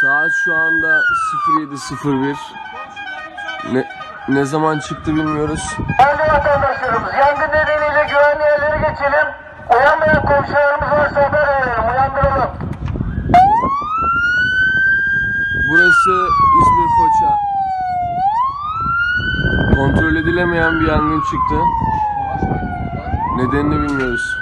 Saat şu anda 07.01. Ne, ne zaman çıktı bilmiyoruz. Değerli vatandaşlarımız, yangın geçelim. Uyanmayan komşularımız varsa haber verelim, uyandıralım. Burası İzmir Foça. Kontrol edilemeyen bir yangın çıktı. Nedenini bilmiyoruz.